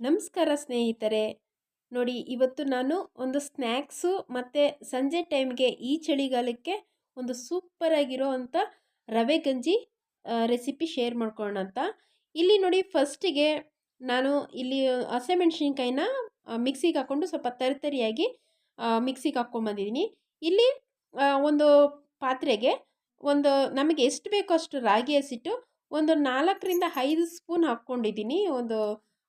ನಮಸ್ಕಾರ ಸ್ನೇಹಿತರೆ. ನೋಡಿ, ಇವತ್ತು ನಾನು ಒಂದು ಸ್ನ್ಯಾಕ್ಸು ಮತ್ತು ಸಂಜೆ ಟೈಮ್ಗೆ ಈ ಚಳಿಗಾಲಕ್ಕೆ ಒಂದು ಸೂಪರಾಗಿರೋ ಅಂಥ ರವೆ ಗಂಜಿ ರೆಸಿಪಿ ಶೇರ್ ಮಾಡ್ಕೊಳ್ಳೋಣ ಅಂತ. ಇಲ್ಲಿ ನೋಡಿ, ಫಸ್ಟಿಗೆ ನಾನು ಇಲ್ಲಿ ಹಸಿಮೆಣ್ಸಿನ್ಕಾಯಿನ ಮಿಕ್ಸಿಗೆ ಹಾಕ್ಕೊಂಡು ಸ್ವಲ್ಪ ತರಿತರಿಯಾಗಿ ಮಿಕ್ಸಿಗೆ ಹಾಕ್ಕೊಂಬಂದಿದ್ದೀನಿ ಇಲ್ಲಿ ಒಂದು ಪಾತ್ರೆಗೆ ಒಂದು ನಮಗೆ ಎಷ್ಟು ಬೇಕೋ ಅಷ್ಟು ರಾಗಿ ಹಸಿಟ್ಟು ಒಂದು ನಾಲ್ಕರಿಂದ ಐದು ಸ್ಪೂನ್ ಹಾಕ್ಕೊಂಡಿದ್ದೀನಿ. ಒಂದು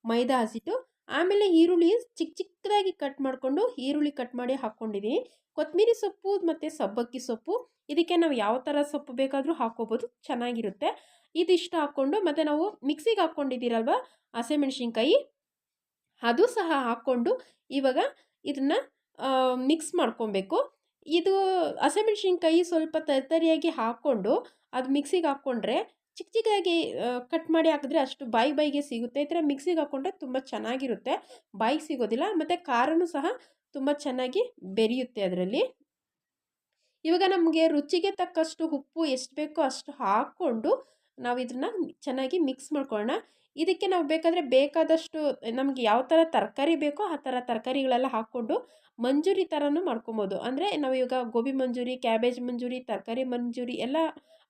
ಮೈದಾ ಹಸಿಟ್ಟು, ಆಮೇಲೆ ಈರುಳ್ಳಿ ಚಿಕ್ಕ ಚಿಕ್ಕದಾಗಿ ಕಟ್ ಮಾಡಿಕೊಂಡು ಈರುಳ್ಳಿ ಕಟ್ ಮಾಡಿ ಹಾಕ್ಕೊಂಡಿದ್ದೀನಿ ಕೊತ್ತಂಬರಿ ಸೊಪ್ಪು ಮತ್ತು ಸಬ್ಬಕ್ಕಿ ಸೊಪ್ಪು, ಇದಕ್ಕೆ ನಾವು ಯಾವ ಥರ ಸೊಪ್ಪು ಬೇಕಾದರೂ ಹಾಕ್ಕೋಬೋದು, ಚೆನ್ನಾಗಿರುತ್ತೆ. ಇದಿಷ್ಟು ಹಾಕ್ಕೊಂಡು ಮತ್ತು ನಾವು ಮಿಕ್ಸಿಗೆ ಹಾಕ್ಕೊಂಡಿದ್ದೀರಲ್ವ, ಹಸಿಮೆಣ್ಸಿನ್ಕಾಯಿ, ಅದು ಸಹ ಹಾಕ್ಕೊಂಡು ಇವಾಗ ಇದನ್ನು ಮಿಕ್ಸ್ ಮಾಡ್ಕೊಬೇಕು. ಇದು ಹಸಿಮೆಣ್ಸಿನ್ಕಾಯಿ ಸ್ವಲ್ಪ ತರಿತರಿಯಾಗಿ ಹಾಕ್ಕೊಂಡು, ಅದು ಮಿಕ್ಸಿಗೆ ಹಾಕ್ಕೊಂಡ್ರೆ ಚಿಕ್ಕ ಚಿಕ್ಕದಾಗಿ ಕಟ್ ಮಾಡಿ ಹಾಕಿದ್ರೆ ಅಷ್ಟು ಬಾಯಿ ಬಾಯಿಗೆ ಸಿಗುತ್ತೆ. ಈ ಥರ ಮಿಕ್ಸಿಗೆ ಹಾಕ್ಕೊಂಡ್ರೆ ತುಂಬ ಚೆನ್ನಾಗಿರುತ್ತೆ. ಬಾಯಿಗೆ ಸಿಗೋದಿಲ್ಲ, ಮತ್ತು ಖಾರನೂ ಸಹ ತುಂಬ ಚೆನ್ನಾಗಿ ಬೆರೆಯುತ್ತೆ ಅದರಲ್ಲಿ. ಇವಾಗ ನಮಗೆ ರುಚಿಗೆ ತಕ್ಕಷ್ಟು ಉಪ್ಪು ಎಷ್ಟು ಬೇಕೋ ಅಷ್ಟು ಹಾಕ್ಕೊಂಡು ನಾವು ಇದನ್ನು ಚೆನ್ನಾಗಿ ಮಿಕ್ಸ್ ಮಾಡ್ಕೊಳ್ಳೋಣ. ಇದಕ್ಕೆ ನಾವು ಬೇಕಾದರೆ ಬೇಕಾದಷ್ಟು, ನಮಗೆ ಯಾವ ಥರ ತರಕಾರಿ ಬೇಕೋ ಆ ಥರ ತರಕಾರಿಗಳೆಲ್ಲ ಹಾಕ್ಕೊಂಡು ಮಂಜೂರಿ ಥರನೂ ಮಾಡ್ಕೊಬೋದು. ಅಂದರೆ ನಾವು ಇವಾಗ ಗೋಬಿ ಮಂಜೂರಿ, ಕ್ಯಾಬೇಜ್ ಮಂಜೂರಿ, ತರಕಾರಿ ಮಂಜೂರಿ ಎಲ್ಲ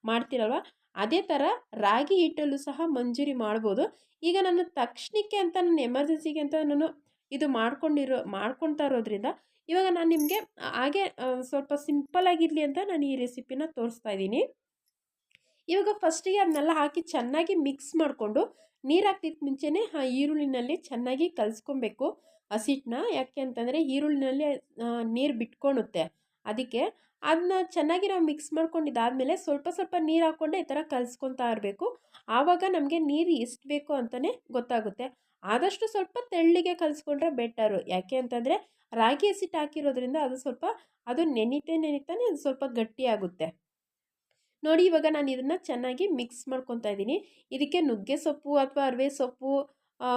ಮಾಡ್ತೀರಲ್ವ? ಅದೇ ಥರ ರಾಗಿ ಹಿಟ್ಟಲ್ಲೂ ಸಹ ಮಂಜೂರಿ ಮಾಡ್ಬೋದು. ಈಗ ನಾನು ತಕ್ಷಣಕ್ಕೆ ಅಂತ ನಾನು ಎಮರ್ಜೆನ್ಸಿಗೆ ಅಂತ ನಾನು ಇದು ಮಾಡ್ಕೊಂಡಿರೋ ಮಾಡ್ಕೊತಾ ಇರೋದ್ರಿಂದ ಇವಾಗ ನಾನು ನಿಮಗೆ ಹಾಗೆ ಸ್ವಲ್ಪ ಸಿಂಪಲ್ ಆಗಿರಲಿ ಅಂತ ನಾನು ಈ ರೆಸಿಪಿನ ತೋರಿಸ್ತಾ ಇದ್ದೀನಿ. ಇವಾಗ ಫಸ್ಟಿಗೆ ಅದನ್ನೆಲ್ಲ ಹಾಕಿ ಚೆನ್ನಾಗಿ ಮಿಕ್ಸ್ ಮಾಡಿಕೊಂಡು ನೀರು ಹಾಕ್ತಿದ್ದ ಮುಂಚೆನೇ, ಆ, ಈರುಳ್ಳಿನಲ್ಲಿ ಚೆನ್ನಾಗಿ ಕಲಿಸ್ಕೊಬೇಕು ಹಸಿಟ್ಟನ್ನ ಯಾಕೆ ಅಂತಂದರೆ ಈರುಳ್ಳಿನಲ್ಲಿ ನೀರು ಬಿಟ್ಕೊಳುತ್ತೆ ಅದಕ್ಕೆ ಅದನ್ನ ಚೆನ್ನಾಗಿ ನಾವು ಮಿಕ್ಸ್ ಮಾಡ್ಕೊಂಡಿದ್ದಾದಮೇಲೆ ಸ್ವಲ್ಪ ಸ್ವಲ್ಪ ನೀರು ಹಾಕ್ಕೊಂಡೆ ಈ ಥರ ಕಲಿಸ್ಕೊತಾ ಇರಬೇಕು. ಆವಾಗ ನಮಗೆ ನೀರು ಎಷ್ಟು ಬೇಕು ಅಂತಲೇ ಗೊತ್ತಾಗುತ್ತೆ. ಆದಷ್ಟು ಸ್ವಲ್ಪ ತೆಳ್ಳಿಗೆ ಕಲಿಸ್ಕೊಂಡ್ರೆ ಬೆಟರು ಯಾಕೆ ಅಂತಂದರೆ ರಾಗಿ ಹಸಿಟ್ಟು ಹಾಕಿರೋದ್ರಿಂದ ಅದು ಸ್ವಲ್ಪ, ಅದು ನೆನಿತೆ ನೆನಿತಾನೆ ಅದು ಸ್ವಲ್ಪ ಗಟ್ಟಿಯಾಗುತ್ತೆ ನೋಡಿ ಇವಾಗ ನಾನು ಇದನ್ನು ಚೆನ್ನಾಗಿ ಮಿಕ್ಸ್ ಮಾಡ್ಕೊತಾ ಇದ್ದೀನಿ. ಇದಕ್ಕೆ ನುಗ್ಗೆ ಸೊಪ್ಪು ಅಥವಾ ಅರವೆ ಸೊಪ್ಪು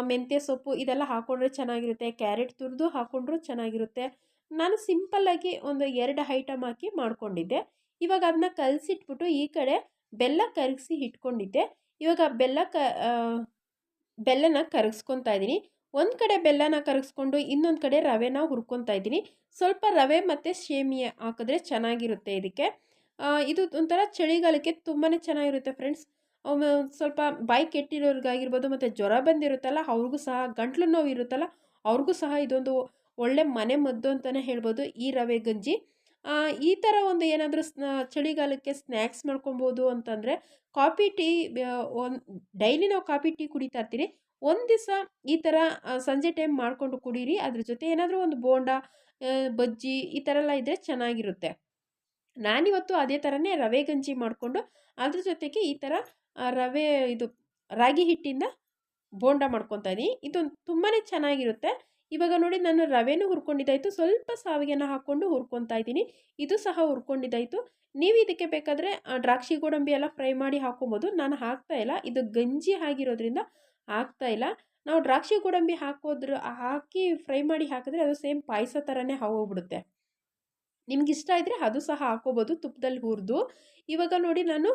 ಮೆಂತ್ಯೆ ಸೊಪ್ಪು ಇದೆಲ್ಲ ಹಾಕ್ಕೊಂಡ್ರೆ ಚೆನ್ನಾಗಿರುತ್ತೆ. ಕ್ಯಾರೆಟ್ ತುರಿದು ಹಾಕ್ಕೊಂಡ್ರೂ ಚೆನ್ನಾಗಿರುತ್ತೆ. ನಾನು ಸಿಂಪಲ್ಲಾಗಿ ಒಂದು ಎರಡು ಐಟಮ್ ಹಾಕಿ ಮಾಡ್ಕೊಂಡಿದ್ದೆ. ಇವಾಗ ಅದನ್ನ ಕಲಸಿಟ್ಬಿಟ್ಟು ಈ ಕಡೆ ಬೆಲ್ಲ ಕರಗಿಸಿ ಇಟ್ಕೊಂಡಿದ್ದೆ ಇವಾಗ ಬೆಲ್ಲ ಕ ಬೆಲ್ಲನ ಕರಗಿಸ್ಕೊತಾ ಇದ್ದೀನಿ. ಒಂದು ಕಡೆ ಬೆಲ್ಲನ ಕರಗಿಸ್ಕೊಂಡು ಇನ್ನೊಂದು ಕಡೆ ರವೆನ ಹುರ್ಕೊತಾ ಇದ್ದೀನಿ. ಸ್ವಲ್ಪ ರವೆ ಮತ್ತು ಶೇಮಿಯ ಹಾಕಿದ್ರೆ ಚೆನ್ನಾಗಿರುತ್ತೆ ಇದಕ್ಕೆ. ಇದು ಒಂಥರ ಚಳಿಗಾಲಕ್ಕೆ ತುಂಬಾ ಚೆನ್ನಾಗಿರುತ್ತೆ ಫ್ರೆಂಡ್ಸ್. ಸ್ವಲ್ಪ ಬಾಯಿ ಕೆಟ್ಟಿರೋರಿಗಾಗಿರ್ಬೋದು ಮತ್ತು ಜ್ವರ ಬಂದಿರುತ್ತಲ್ಲ, ಅವ್ರಿಗೂ ಸಹ ಗಂಟ್ಲು ನೋವು ಇರುತ್ತಲ್ಲ ಅವ್ರಿಗೂ ಸಹ ಇದೊಂದು ಒಳ್ಳೆ ಮನೆ ಮದ್ದು ಅಂತಲೇ ಹೇಳ್ಬೋದು, ಈ ರವೆ ಗಂಜಿ. ಈ ಥರ ಒಂದು ಏನಾದರೂ ಸ್ನ ಚಳಿಗಾಲಕ್ಕೆ ಸ್ನ್ಯಾಕ್ಸ್ ಮಾಡ್ಕೊಬೋದು ಅಂತಂದರೆ, ಕಾಫಿ ಟೀ ಒಂದು, ಡೈಲಿ ನಾವು ಕಾಫಿ ಟೀ ಕುಡಿತಾ ಇರ್ತೀರಿ ಒಂದು ದಿವಸ ಈ ಥರ ಸಂಜೆ ಟೈಮ್ ಮಾಡಿಕೊಂಡು ಕುಡೀರಿ, ಅದ್ರ ಜೊತೆ ಏನಾದರೂ ಒಂದು ಬೋಂಡ ಬಜ್ಜಿ ಈ ಥರ ಎಲ್ಲ ಇದ್ದರೆ ಚೆನ್ನಾಗಿರುತ್ತೆ. ನಾನಿವತ್ತು ಅದೇ ಥರನೇ ರವೆ ಗಂಜಿ ಮಾಡಿಕೊಂಡು, ಅದ್ರ ಜೊತೆಗೆ ಈ ಥರ ರವೆ ಇದು ರಾಗಿ ಹಿಟ್ಟಿಂದ ಬೋಂಡ ಮಾಡ್ಕೊತಾ ಇದ್ದೀನಿ ಇದು ತುಂಬಾ ಚೆನ್ನಾಗಿರುತ್ತೆ. ಇವಾಗ ನೋಡಿ ನಾನು ರವೆನೂ ಹುರ್ಕೊಂಡಿದ್ದಾಯಿತು. ಸ್ವಲ್ಪ ಸಾವಿಗೆನ ಹಾಕ್ಕೊಂಡು ಹುರ್ಕೊತಾ ಇದ್ದೀನಿ. ಇದು ಸಹ ಹುರ್ಕೊಂಡಿದ್ದಾಯಿತು. ನೀವು ಇದಕ್ಕೆ ಬೇಕಾದರೆ ದ್ರಾಕ್ಷಿ ಗೋಡಂಬಿ ಎಲ್ಲ ಫ್ರೈ ಮಾಡಿ ಹಾಕ್ಕೊಬೋದು. ನಾನು ಹಾಕ್ತಾ ಇಲ್ಲ. ಇದು ಗಂಜಿ ಆಗಿರೋದ್ರಿಂದ ಹಾಕ್ತಾ ಇಲ್ಲ. ನಾವು ದ್ರಾಕ್ಷಿ ಗೋಡಂಬಿ ಹಾಕೋದ್ರ, ಹಾಕಿ ಫ್ರೈ ಮಾಡಿ ಹಾಕಿದ್ರೆ ಅದು ಸೇಮ್ ಪಾಯಸ ಥರನೇ ಹೋಗ್ಬಿಡುತ್ತೆ ನಿಮ್ಗೆ ಇಷ್ಟ ಇದ್ದರೆ ಅದು ಸಹ ಹಾಕೋಬೋದು ತುಪ್ಪದಲ್ಲಿ ಹುರಿದು. ಇವಾಗ ನೋಡಿ ನಾನು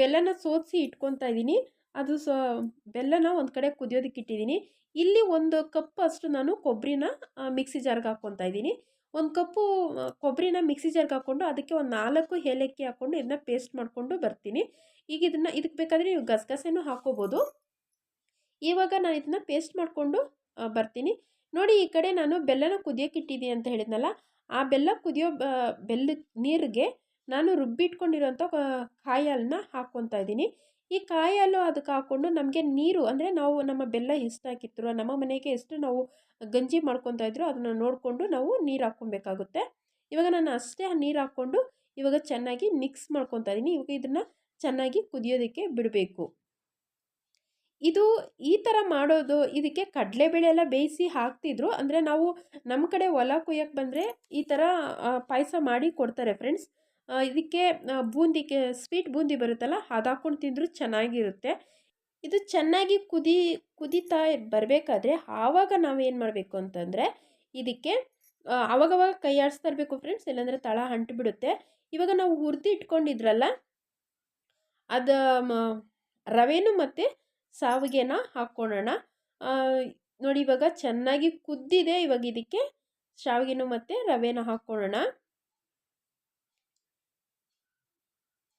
ಬೆಲ್ಲನ ಸೋದಿಸಿ ಇಟ್ಕೊತಾ ಇದ್ದೀನಿ. ಅದು ಸ, ಬೆಲ್ಲನ ಒಂದು ಕಡೆ ಕುದಿಯೋದಕ್ಕೆ ಇಟ್ಟಿದ್ದೀನಿ. ಇಲ್ಲಿ ಒಂದು ಕಪ್ ಅಷ್ಟು ನಾನು ಕೊಬ್ಬರಿನ ಮಿಕ್ಸಿ ಜಾರ್ಗೆ ಹಾಕ್ಕೊತಾ ಇದ್ದೀನಿ. ಒಂದು ಕಪ್ಪು ಕೊಬ್ಬರಿನ ಮಿಕ್ಸಿ ಜಾರ್ಗೆ ಹಾಕ್ಕೊಂಡು ಅದಕ್ಕೆ ಒಂದು ನಾಲ್ಕು ಏಲಕ್ಕಿ ಹಾಕ್ಕೊಂಡು ಇದನ್ನ ಪೇಸ್ಟ್ ಮಾಡಿಕೊಂಡು ಬರ್ತೀನಿ. ಈಗ ಇದನ್ನ ಇದಕ್ಕೆ ಬೇಕಾದರೆ ನೀವು ಗಸಗಸೆನೂ ಹಾಕ್ಕೋಬೋದು ಇವಾಗ ನಾನು ಇದನ್ನ ಪೇಸ್ಟ್ ಮಾಡಿಕೊಂಡು ಬರ್ತೀನಿ. ನೋಡಿ ಈ ಕಡೆ ನಾನು ಬೆಲ್ಲನ ಕುದಿಯೋಕೆ ಇಟ್ಟಿದ್ದೀನಿ ಅಂತ ಹೇಳಿದ್ನಲ್ಲ, ಆ ಬೆಲ್ಲ ಕುದಿಯೋ ಬೆಲ್ಲ ನೀರಿಗೆ ನಾನು ರುಬ್ಬಿಟ್ಕೊಂಡಿರೋಂಥ ಕಾಯಿ ಹಾಲನ್ನ ಹಾಕ್ಕೊತಾ ಇದ್ದೀನಿ. ಈ ಕಾಯಿ ಹಾಲು ಅದಕ್ಕೆ ಹಾಕ್ಕೊಂಡು ನಮಗೆ ನೀರು ಅಂದರೆ ನಾವು ನಮ್ಮ ಬೆಲ್ಲ ಎಷ್ಟು ನಮ್ಮ ಮನೆಗೆ ಎಷ್ಟು ನಾವು ಗಂಜಿ ಮಾಡ್ಕೊತಾ ಇದ್ರು ಅದನ್ನು ನೋಡಿಕೊಂಡು ನಾವು ನೀರು ಹಾಕ್ಕೊಬೇಕಾಗುತ್ತೆ. ಇವಾಗ ನಾನು ಅಷ್ಟೇ ನೀರು ಹಾಕ್ಕೊಂಡು ಇವಾಗ ಚೆನ್ನಾಗಿ ಮಿಕ್ಸ್ ಮಾಡ್ಕೊತಾ ಇದ್ದೀನಿ. ಇವಾಗ ಇದನ್ನು ಚೆನ್ನಾಗಿ ಕುದಿಯೋದಕ್ಕೆ ಬಿಡಬೇಕು. ಇದು ಈ ಥರ ಮಾಡೋದು, ಇದಕ್ಕೆ ಕಡಲೆಬೇಳೆ ಎಲ್ಲ ಬೇಯಿಸಿ ಹಾಕ್ತಿದ್ರು. ಅಂದರೆ ನಾವು ನಮ್ಮ ಕಡೆ ಹೊಲ ಕೊಯ್ಯಕ್ಕೆ ಬಂದರೆ ಈ ಥರ ಪಾಯಸ ಮಾಡಿ ಕೊಡ್ತಾರೆ ಫ್ರೆಂಡ್ಸ್ ಇದಕ್ಕೆ ಬೂಂದಿ ಬೂಂದಿಗೆ ಸ್ವೀಟ್ ಬೂಂದಿ ಬರುತ್ತಲ್ಲ, ಅದು ಹಾಕ್ಕೊಂಡು ತಿಂದರೂ ಚೆನ್ನಾಗಿರುತ್ತೆ. ಇದು ಚೆನ್ನಾಗಿ ಕುದಿ, ಕುದೀತಾ ಬರಬೇಕಾದ್ರೆ ಆವಾಗ ನಾವೇನು ಮಾಡಬೇಕು ಅಂತಂದರೆ, ಇದಕ್ಕೆ ಆವಾಗವಾಗ ಕೈ ಆಡಿಸ್ತಾ ಇರಬೇಕು ಫ್ರೆಂಡ್ಸ್ ಇಲ್ಲಾಂದರೆ ತಳ ಅಂಟು ಬಿಡುತ್ತೆ ಇವಾಗ ನಾವು ಹುರಿದು ಇಟ್ಕೊಂಡಿದ್ರಲ್ಲ, ಅದು ರವೆನೂ ಮತ್ತು ಸಾವಿಗೆನ ಹಾಕ್ಕೊಳ್ಳೋಣ ನೋಡಿ ಇವಾಗ ಚೆನ್ನಾಗಿ ಕುದ್ದಿದೆ ಇವಾಗ ಇದಕ್ಕೆ ಶಾವಿಗೆನೂ ಮತ್ತು ರವೆನ ಹಾಕ್ಕೊಳ್ಳೋಣ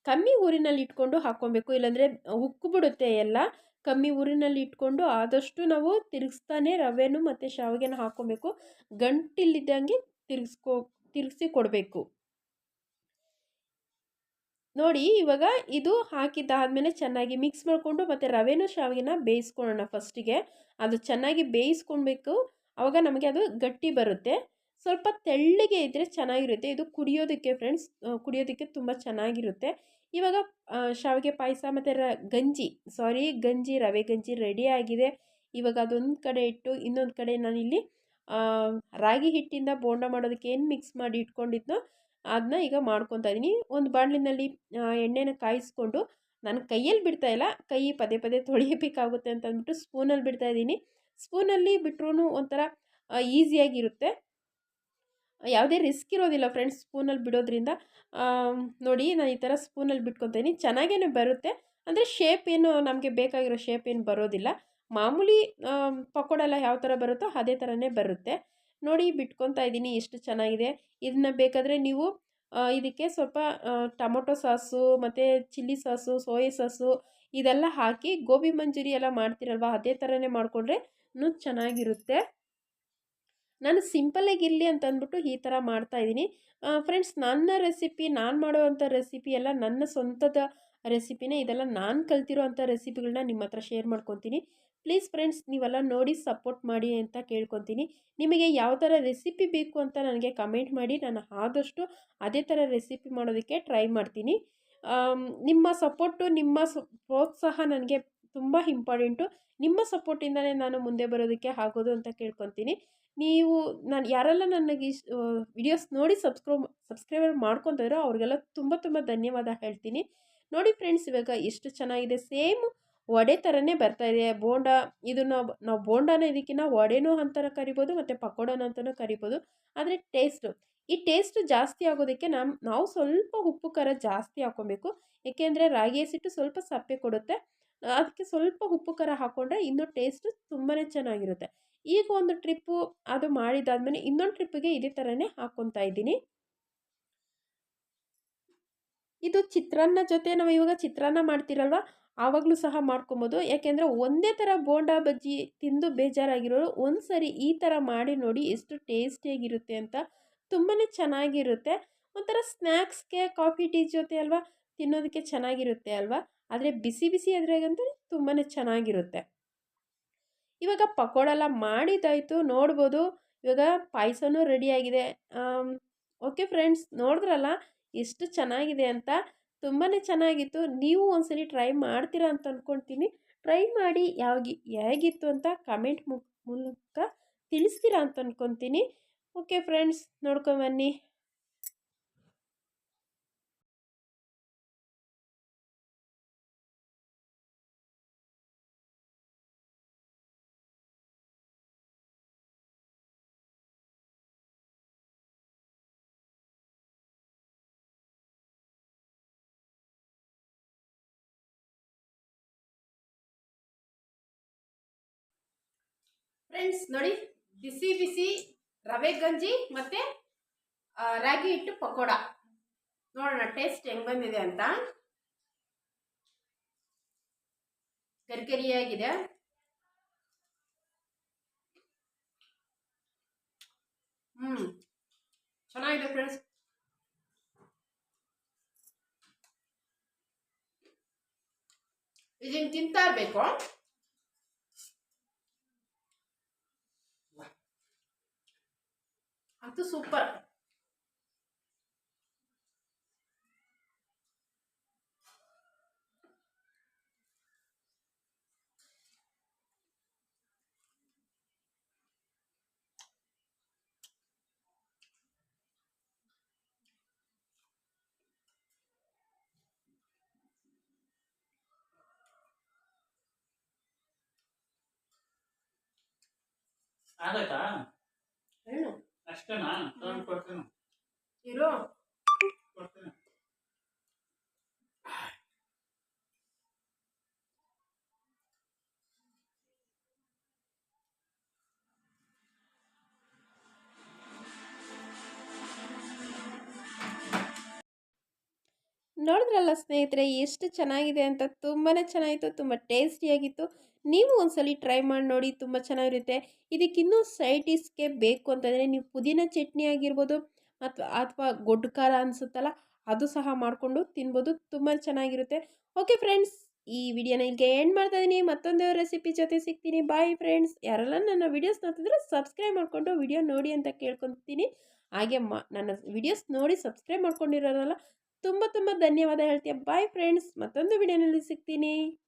ಕಮ್ಮಿ ಊರಿನಲ್ಲಿ ಇಟ್ಕೊಂಡು ಹಾಕ್ಕೊಬೇಕು, ಇಲ್ಲಾಂದರೆ ಉಕ್ಕು ಬಿಡುತ್ತೆ ಎಲ್ಲ. ಕಮ್ಮಿ ಊರಿನಲ್ಲಿ ಇಟ್ಕೊಂಡು ಆದಷ್ಟು ನಾವು ತಿರುಗಿಸ್ತಾನೆ ರವೆನೂ ಮತ್ತು ಶಾವಿಗೆನ ಹಾಕ್ಕೊಬೇಕು. ಗಂಟಿಲ್ಲಿದ್ದಂಗೆ ತಿರುಗಿಸ್ಕೊ, ತಿರುಗಿಸಿ ಕೊಡಬೇಕು. ನೋಡಿ, ಇವಾಗ ಇದು ಹಾಕಿದ್ದಾದಮೇಲೆ ಚೆನ್ನಾಗಿ ಮಿಕ್ಸ್ ಮಾಡಿಕೊಂಡು ಮತ್ತು ರವೆನೂ ಶಾವಿಗೆನ ಬೇಯಿಸ್ಕೊಳ್ಳೋಣ ಫಸ್ಟಿಗೆ. ಅದು ಚೆನ್ನಾಗಿ ಬೇಯಿಸ್ಕೊಳ್ಬೇಕು. ಆವಾಗ ನಮಗೆ ಅದು ಗಟ್ಟಿ ಬರುತ್ತೆ. ಸ್ವಲ್ಪ ತೆಳ್ಳಗೆ ಇದ್ದರೆ ಚೆನ್ನಾಗಿರುತ್ತೆ. ಇದು ಕುಡಿಯೋದಕ್ಕೆ ಫ್ರೆಂಡ್ಸ್ ಕುಡಿಯೋದಕ್ಕೆ ತುಂಬ ಚೆನ್ನಾಗಿರುತ್ತೆ. ಇವಾಗ ಶಾವಿಗೆ ಪಾಯಸ ಮತ್ತು ರ, ಗಂಜಿ ಸಾರಿ ಗಂಜಿ ರವೆ ಗಂಜಿ ರೆಡಿ ಆಗಿದೆ. ಇವಾಗ ಅದೊಂದು ಕಡೆ ಇಟ್ಟು ಇನ್ನೊಂದು ಕಡೆ ನಾನಿಲ್ಲಿ ರಾಗಿ ಹಿಟ್ಟಿಂದ ಬೋಂಡ ಮಾಡೋದಕ್ಕೆ ಏನು ಮಿಕ್ಸ್ ಮಾಡಿ ಇಟ್ಕೊಂಡಿದ್ನೋ ಅದನ್ನ ಈಗ ಮಾಡ್ಕೊತಾ ಇದ್ದೀನಿ. ಒಂದು ಬಾಣಲಿನಲ್ಲಿ ಎಣ್ಣೆನ ಕಾಯಿಸ್ಕೊಂಡು ನಾನು ಕೈಯಲ್ಲಿ ಬಿಡ್ತಾ ಇಲ್ಲ. ಕೈ ಪದೇ ಪದೇ ತೊಳಿಯಬೇಕಾಗುತ್ತೆ ಅಂತ ಅಂದ್ಬಿಟ್ಟು ಸ್ಪೂನಲ್ಲಿ ಬಿಡ್ತಾ ಇದ್ದೀನಿ. ಸ್ಪೂನಲ್ಲಿ ಬಿಟ್ರೂ ಒಂಥರ ಈಸಿಯಾಗಿರುತ್ತೆ ಯಾವುದೇ ರಿಸ್ಕ್ ಇರೋದಿಲ್ಲ ಫ್ರೆಂಡ್ಸ್ ಸ್ಪೂನಲ್ಲಿ ಬಿಡೋದ್ರಿಂದ. ನೋಡಿ ನಾನು ಈ ಥರ ಸ್ಪೂನಲ್ಲಿ ಬಿಟ್ಕೊತೀನಿ. ಚೆನ್ನಾಗೇ ಬರುತ್ತೆ. ಅಂದರೆ ಶೇಪ್ ಏನು, ನಮಗೆ ಬೇಕಾಗಿರೋ ಶೇಪ್ ಏನು ಬರೋದಿಲ್ಲ. ಮಾಮೂಲಿ ಪಕೋಡ ಎಲ್ಲ ಯಾವ ಥರ ಬರುತ್ತೋ ಅದೇ ಥರನೇ ಬರುತ್ತೆ. ನೋಡಿ ಬಿಟ್ಕೊತಾ ಇದ್ದೀನಿ ಎಷ್ಟು ಚೆನ್ನಾಗಿದೆ. ಇದನ್ನ ಬೇಕಾದರೆ ನೀವು ಇದಕ್ಕೆ ಸ್ವಲ್ಪ ಟೊಮೊಟೊ ಸಾಸು, ಮತ್ತು ಚಿಲ್ಲಿ ಸಾಸು, ಸೋಯ ಸಾಸು, ಇದೆಲ್ಲ ಹಾಕಿ ಗೋಬಿ ಮಂಚೂರಿ ಎಲ್ಲ ಮಾಡ್ತೀರಲ್ವ, ಅದೇ ಥರನೇ ಮಾಡಿಕೊಂಡ್ರೆ ಚೆನ್ನಾಗಿರುತ್ತೆ. ನಾನು ಸಿಂಪಲ್ಲಾಗಿರಲಿ ಅಂತ ಅಂದ್ಬಿಟ್ಟು ಈ ಥರ ಮಾಡ್ತಾಯಿದ್ದೀನಿ ಫ್ರೆಂಡ್ಸ್, ನನ್ನ ರೆಸಿಪಿ, ನಾನು ಮಾಡುವಂಥ ರೆಸಿಪಿ ಎಲ್ಲ ನನ್ನ ಸ್ವಂತದ ರೆಸಿಪಿನೇ. ಇದೆಲ್ಲ ನಾನು ಕಲ್ತಿರೋ ಅಂಥ ರೆಸಿಪಿಗಳನ್ನ ನಿಮ್ಮ ಹತ್ರ ಶೇರ್ ಮಾಡ್ಕೊತೀನಿ. ಪ್ಲೀಸ್ ಫ್ರೆಂಡ್ಸ್, ನೀವೆಲ್ಲ ನೋಡಿ ಸಪೋರ್ಟ್ ಮಾಡಿ ಅಂತ ಕೇಳ್ಕೊತೀನಿ. ನಿಮಗೆ ಯಾವ ಥರ ರೆಸಿಪಿ ಬೇಕು ಅಂತ ನನಗೆ ಕಮೆಂಟ್ ಮಾಡಿ. ನಾನು ಆದಷ್ಟು ಅದೇ ಥರ ರೆಸಿಪಿ ಮಾಡೋದಕ್ಕೆ ಟ್ರೈ ಮಾಡ್ತೀನಿ. ನಿಮ್ಮ ಸಪೋರ್ಟು, ನಿಮ್ಮ ಪ್ರೋತ್ಸಾಹ ನನಗೆ ತುಂಬ ಇಂಪಾರ್ಟೆಂಟು. ನಿಮ್ಮ ಸಪೋರ್ಟಿಂದಲೇ ನಾನು ಮುಂದೆ ಬರೋದಕ್ಕೆ ಆಗೋದು ಅಂತ ಕೇಳ್ಕೊತೀನಿ. ನೀವು ನಾನು ಯಾರೆಲ್ಲ ನನಗೆ ವಿಡಿಯೋಸ್ ನೋಡಿ ಸಬ್ಸ್ಕ್ರೈಬ್ ಸಬ್ಸ್ಕ್ರೈಬರ್ ಮಾಡ್ಕೊತಿದ್ರೋ ಅವ್ರಿಗೆಲ್ಲ ತುಂಬ ತುಂಬ ಧನ್ಯವಾದ ಹೇಳ್ತೀನಿ. ನೋಡಿ ಫ್ರೆಂಡ್ಸ್ ಇವಾಗ ಎಷ್ಟು ಚೆನ್ನಾಗಿದೆ. ಸೇಮ್ ವಡೆ ಥರನೇ ಬರ್ತಾಯಿದೆ ಬೋಂಡ ಇದನ್ನು ನಾವು ಬೋಂಡಾನ ಇದಕ್ಕಿಂತ ವಡೆನೂ ಅಂತಾನೆ ಕರಿಬೋದು, ಮತ್ತು ಪಕೋಡನ ಅಂತಲೂ ಕರಿಬೋದು. ಆದರೆ ಟೇಸ್ಟು ಈ ಟೇಸ್ಟ್ ಜಾಸ್ತಿ ಆಗೋದಕ್ಕೆ ನಮ್ಮ ನಾವು ಸ್ವಲ್ಪ ಉಪ್ಪು, ಖಾರ ಜಾಸ್ತಿ ಹಾಕ್ಕೊಬೇಕು ಏಕೆಂದರೆ ರಾಗಿ ಹಸಿಟ್ಟು ಸ್ವಲ್ಪ ಸಪ್ಪೆ ಕೊಡುತ್ತೆ. ಅದಕ್ಕೆ ಸ್ವಲ್ಪ ಉಪ್ಪು, ಖಾರ ಹಾಕ್ಕೊಂಡ್ರೆ ಇನ್ನೂ ಟೇಸ್ಟು ತುಂಬಾ ಚೆನ್ನಾಗಿರುತ್ತೆ. ಈಗ ಒಂದು ಟ್ರಿಪ್ಪು ಅದು ಮಾಡಿದಾದ್ಮೇಲೆ ಇನ್ನೊಂದು ಟ್ರಿಪ್ಪಿಗೆ ಇದೇ ಥರನೇ ಹಾಕ್ಕೊತಾ ಇದ್ದೀನಿ. ಇದು ಚಿತ್ರಾನ್ನ ಜೊತೆ ನಾವು ಇವಾಗ ಚಿತ್ರಾನ್ನ ಮಾಡ್ತಿರಲ್ವ? ಆವಾಗಲೂ ಸಹ ಮಾಡ್ಕೊಬೋದು. ಯಾಕೆಂದರೆ ಒಂದೇ ಥರ ಬೋಂಡಾ ಬಜ್ಜಿ ತಿಂದು ಬೇಜಾರಾಗಿರೋರು ಒಂದು ಸರಿ ಈ ಥರ ಮಾಡಿ ನೋಡಿ ಎಷ್ಟು ಟೇಸ್ಟಿಯಾಗಿರುತ್ತೆ ಅಂತ ತುಂಬಾ ಚೆನ್ನಾಗಿರುತ್ತೆ. ಒಂಥರ ಸ್ನ್ಯಾಕ್ಸ್ಗೆ ಕಾಫಿ, ಟೀ ಜೊತೆ ಅಲ್ವಾ ತಿನ್ನೋದಕ್ಕೆ ಚೆನ್ನಾಗಿರುತ್ತೆ ಅಲ್ವಾ? ಆದರೆ ಬಿಸಿ ಬಿಸಿ ಅದ್ರಾಗಂತೂ ತುಂಬಾ ಚೆನ್ನಾಗಿರುತ್ತೆ. ಇವಾಗ ಪಕೋಡ ಎಲ್ಲ ಮಾಡಿದ್ದಾಯಿತು, ನೋಡ್ಬೋದು. ಇವಾಗ ಪಾಯಸನೂ ರೆಡಿಯಾಗಿದೆ. ಓಕೆ ಫ್ರೆಂಡ್ಸ್, ನೋಡಿದ್ರಲ್ಲ? ಎಷ್ಟು ಚೆನ್ನಾಗಿದೆ ಅಂತ. ತುಂಬಾ ಚೆನ್ನಾಗಿತ್ತು. ನೀವು ಒಂದ್ಸಲಿ ಟ್ರೈ ಮಾಡ್ತೀರಾ ಅಂತ ಅಂದ್ಕೊಳ್ತೀನಿ ಟ್ರೈ ಮಾಡಿ, ಯಾವಾಗ, ಹೇಗಿತ್ತು ಅಂತ ಕಮೆಂಟ್ ಮೂಲಕ ತಿಳಿಸ್ತೀರಾ ಅಂತ ಅಂದ್ಕೊತೀನಿ ಓಕೆ ಫ್ರೆಂಡ್ಸ್ ನೋಡ್ಕೊಂಬನ್ನಿ ಫ್ರೆಂಡ್ಸ್ ನೋಡಿ, ಬಿಸಿ ಬಿಸಿ ರವೆ ಗಂಜಿ ಮತ್ತೆ ರಾಗಿ ಹಿಟ್ಟು ಪಕೋಡ. ನೋಡೋಣ ಟೇಸ್ಟ್ ಹೆಂಗ್ ಬಂದಿದೆ ಅಂತ. ಕರಿಕರಿಯಾಗಿದೆ. ಹ್ಮ್, ಚೆನ್ನಾಗಿದೆ ಫ್ರೆಂಡ್ಸ್ ಇದನ್ನು ತಿಂತಾ ಇರಬೇಕು. ಅಂತೂ ಸೂಪರ್. ಆಗತ್ತಾ ಏನು ಅಷ್ಟೇನಾ ತಗೊಂಡು ಕೊಡ್ತೀನಿ. ಇರೋ. ನೋಡಿದ್ರಲ್ಲ ಸ್ನೇಹಿತರೆ, ಎಷ್ಟು ಚೆನ್ನಾಗಿದೆ ಅಂತ ತುಂಬಾ ಚೆನ್ನಾಗಿತ್ತು, ತುಂಬ ಟೇಸ್ಟಿಯಾಗಿತ್ತು. ನೀವು ಒಂದ್ಸಲಿ ಟ್ರೈ ಮಾಡಿ ನೋಡಿ, ತುಂಬ ಚೆನ್ನಾಗಿರುತ್ತೆ. ಇದಕ್ಕಿನ್ನೂ ಸೈಡ್ ಡಿಸ್ಗೆ ಬೇಕು ಅಂತಂದರೆ ನೀವು ಪುದೀನ ಚಟ್ನಿ ಆಗಿರ್ಬೋದು ಅಥವಾ ಅಥವಾ ಗೊಡ್ಡು ಖಾರ ಅನಿಸುತ್ತಲ್ಲ, ಅದು ಸಹ ಮಾಡಿಕೊಂಡು ತಿನ್ಬೋದು, ತುಂಬ ಚೆನ್ನಾಗಿರುತ್ತೆ. ಓಕೆ ಫ್ರೆಂಡ್ಸ್, ಈ ವಿಡಿಯೋನ ಇಲ್ಲಿಗೆ ಎಂಡ್ ಮಾಡ್ತಾ ಇದ್ದೀನಿ. ಮತ್ತೊಂದು ರೆಸಿಪಿ ಜೊತೆ ಸಿಗ್ತೀನಿ. Bye friends. ಯಾರೆಲ್ಲ ನನ್ನ ವಿಡಿಯೋಸ್ ನೋಡ್ತಿದ್ರೆ ಸಬ್ಸ್ಕ್ರೈಬ್ ಮಾಡಿಕೊಂಡು ವಿಡಿಯೋ ನೋಡಿ ಅಂತ ಕೇಳ್ಕೊತೀನಿ. ಹಾಗೆ ಮ, ನನ್ನ ವಿಡಿಯೋಸ್ ನೋಡಿ ಸಬ್ಸ್ಕ್ರೈಬ್ ಮಾಡ್ಕೊಂಡಿರೋರಲ್ಲ ತುಂಬ ತುಂಬ ಧನ್ಯವಾದ ಹೇಳ್ತೀಯ. ಬಾಯ್ ಫ್ರೆಂಡ್ಸ್ ಮತ್ತೊಂದು ವಿಡಿಯೋನಲ್ಲಿ ಸಿಗ್ತೀನಿ.